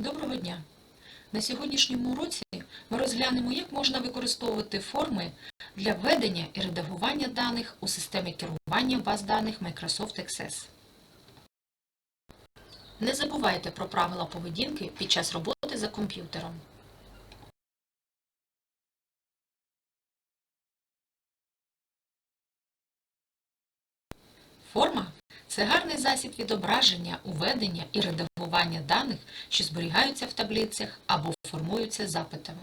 Доброго дня! На сьогоднішньому уроці ми розглянемо, як можна використовувати форми для введення і редагування даних у системі керування баз даних Microsoft Access. Не забувайте про правила поведінки під час роботи за комп'ютером. Форма це гарний засіб відображення, уведення і редагування даних, що зберігаються в таблицях або формуються запитами.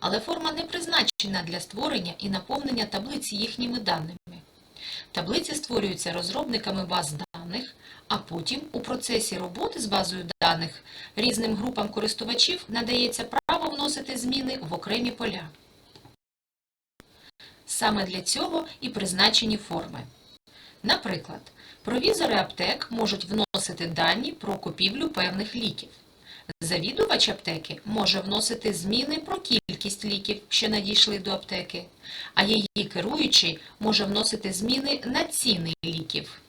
Але форма не призначена для створення і наповнення таблиці їхніми даними. Таблиці створюються розробниками баз даних, а потім у процесі роботи з базою даних різним групам користувачів надається право вносити зміни в окремі поля. Саме для цього і призначені форми. Наприклад, провізори аптек можуть вносити дані про купівлю певних ліків. Завідувач аптеки може вносити зміни про кількість ліків, що надійшли до аптеки, а її керуючий може вносити зміни на ціни ліків.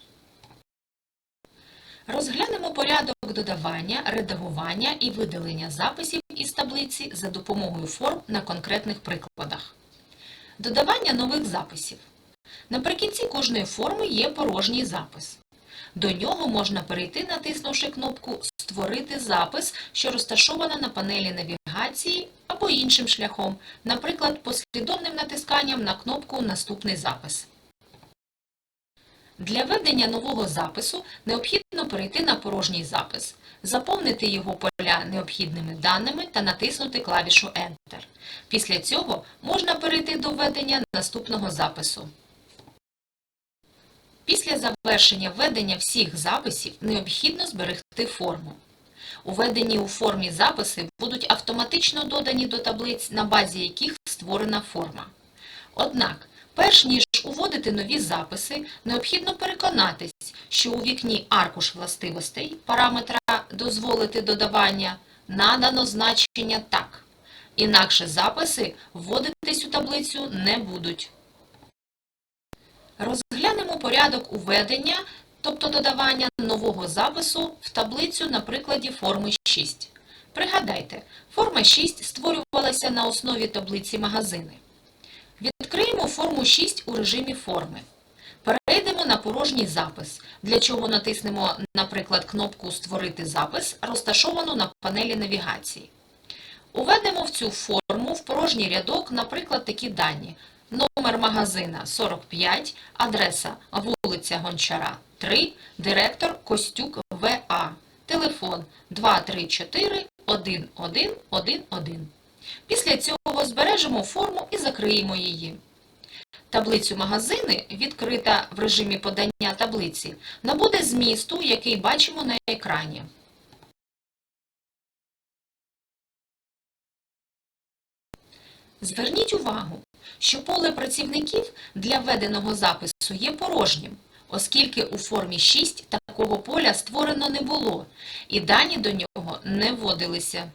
Розглянемо порядок додавання, редагування і видалення записів із таблиці за допомогою форм на конкретних прикладах. Додавання нових записів. Наприкінці кожної форми є порожній запис. До нього можна перейти, натиснувши кнопку Створити запис, що розташована на панелі навігації або іншим шляхом, наприклад, послідовним натисканням на кнопку Наступний запис. Для ведення нового запису необхідно перейти на порожній запис, заповнити його поля необхідними даними та натиснути клавішу Enter. Після цього можна перейти до введення наступного запису. Після завершення введення всіх записів необхідно зберегти форму. Уведені у формі записи будуть автоматично додані до таблиць, на базі яких створена форма. Однак, перш ніж уводити нові записи, необхідно переконатись, що у вікні аркуш властивостей параметра «Дозволити додавання» надано значення «Так». Інакше записи вводитись у таблицю не будуть. Порядок уведення, тобто додавання нового запису в таблицю на прикладі форми 6. Пригадайте, форма 6 створювалася на основі таблиці магазини. Відкриємо форму 6 у режимі форми. Перейдемо на порожній запис, для чого натиснемо, наприклад, кнопку Створити запис, розташовану на панелі навігації. Уведемо в цю форму в порожній рядок, наприклад, такі дані. Номер магазина 45, адреса вулиця Гончара 3, директор Костюк ВА, телефон 234 1111. Після цього збережемо форму і закриємо її. Таблицю магазини, відкрита в режимі подання таблиці, набуде змісту, який бачимо на екрані. Зверніть увагу, що поле працівників для введеного запису є порожнім, оскільки у формі 6 такого поля створено не було, і дані до нього не вводилися.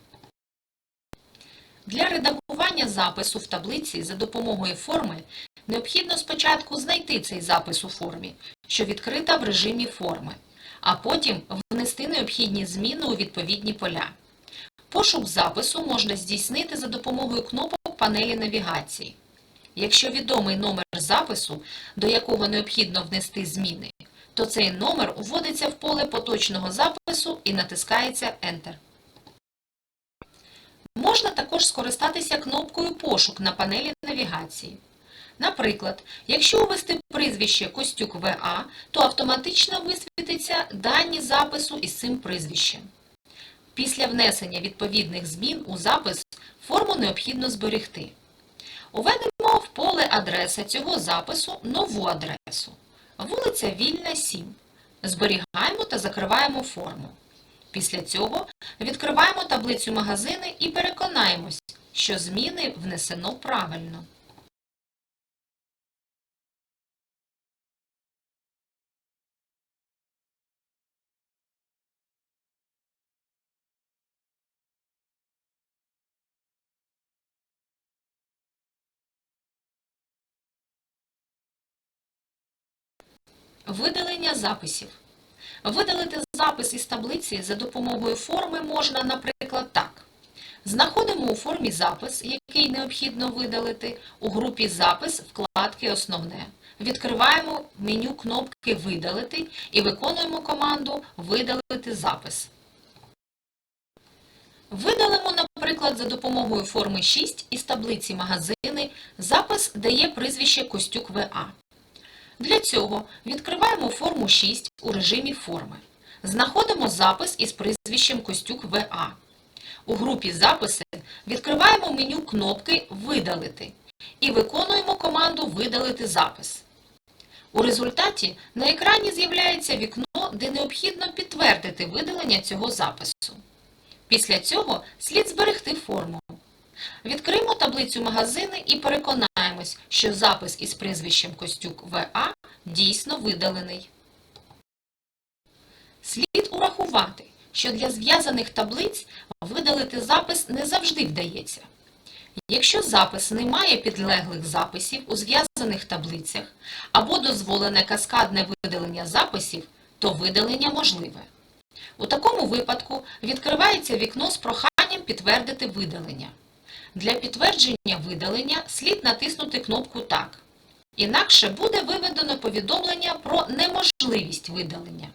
Для редагування запису в таблиці за допомогою форми необхідно спочатку знайти цей запис у формі, що відкрита в режимі форми, а потім внести необхідні зміни у відповідні поля. Пошук запису можна здійснити за допомогою кнопок панелі навігації. Якщо відомий номер запису, до якого необхідно внести зміни, то цей номер вводиться в поле поточного запису і натискається Enter. Можна також скористатися кнопкою Пошук на панелі навігації. Наприклад, якщо ввести прізвище Костюк ВА, то автоматично висвітиться дані запису із цим прізвищем. Після внесення відповідних змін у запис форму необхідно зберегти. Уведемо поле адреса цього запису нову адресу. Вулиця Вільна, 7. Зберігаємо та закриваємо форму. Після цього відкриваємо таблицю магазини і переконаємось, що зміни внесено правильно. Видалення записів. Видалити запис із таблиці за допомогою форми можна, наприклад, так. Знаходимо у формі запис, який необхідно видалити, у групі Запис вкладки Основне. Відкриваємо меню кнопки Видалити і виконуємо команду Видалити запис. Видалимо, наприклад, за допомогою форми 6 із таблиці магазини запис дає прізвище Костюк ВА. Для цього відкриваємо форму 6 у режимі форми. Знаходимо запис із прізвищем Костюк ВА. У групі Записи відкриваємо меню кнопки Видалити і виконуємо команду Видалити запис. У результаті на екрані з'являється вікно, де необхідно підтвердити видалення цього запису. Після цього слід зберегти форму. Відкриємо таблицю магазини і переконаємось, що запис із прізвищем Костюк ВА дійсно видалений. Слід урахувати, що для зв'язаних таблиць видалити запис не завжди вдається. Якщо запис не має підлеглих записів у зв'язаних таблицях або дозволене каскадне видалення записів, то видалення можливе. У такому випадку відкривається вікно з проханням підтвердити видалення. Для підтвердження видалення слід натиснути кнопку Так. Інакше буде виведено повідомлення про неможливість видалення.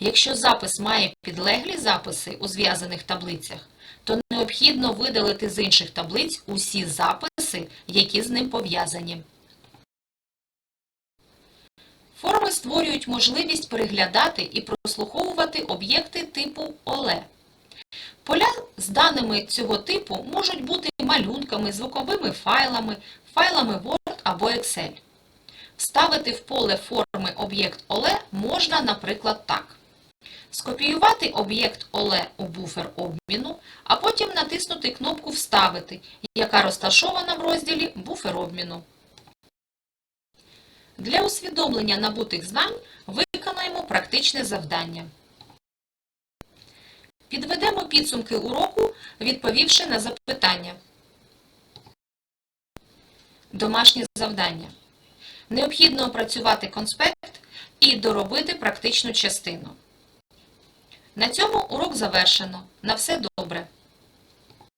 Якщо запис має підлеглі записи у зв'язаних таблицях, то необхідно видалити з інших таблиць усі записи, які з ним пов'язані. Форми створюють можливість переглядати і прослуховувати об'єкти типу OLE. Поля з даними цього типу можуть бути малюнками, звуковими файлами, файлами Word або Excel. Вставити в поле форми об'єкт OLE можна, наприклад, так. Скопіювати об'єкт OLE у буфер обміну, а потім натиснути кнопку Вставити, яка розташована в розділі Буфер обміну. Для усвідомлення набутих знань виконаємо практичне завдання. Підведемо підсумки уроку, відповівши на запитання. Домашнє завдання. Необхідно опрацювати конспект і доробити практичну частину. На цьому урок завершено. На все добре!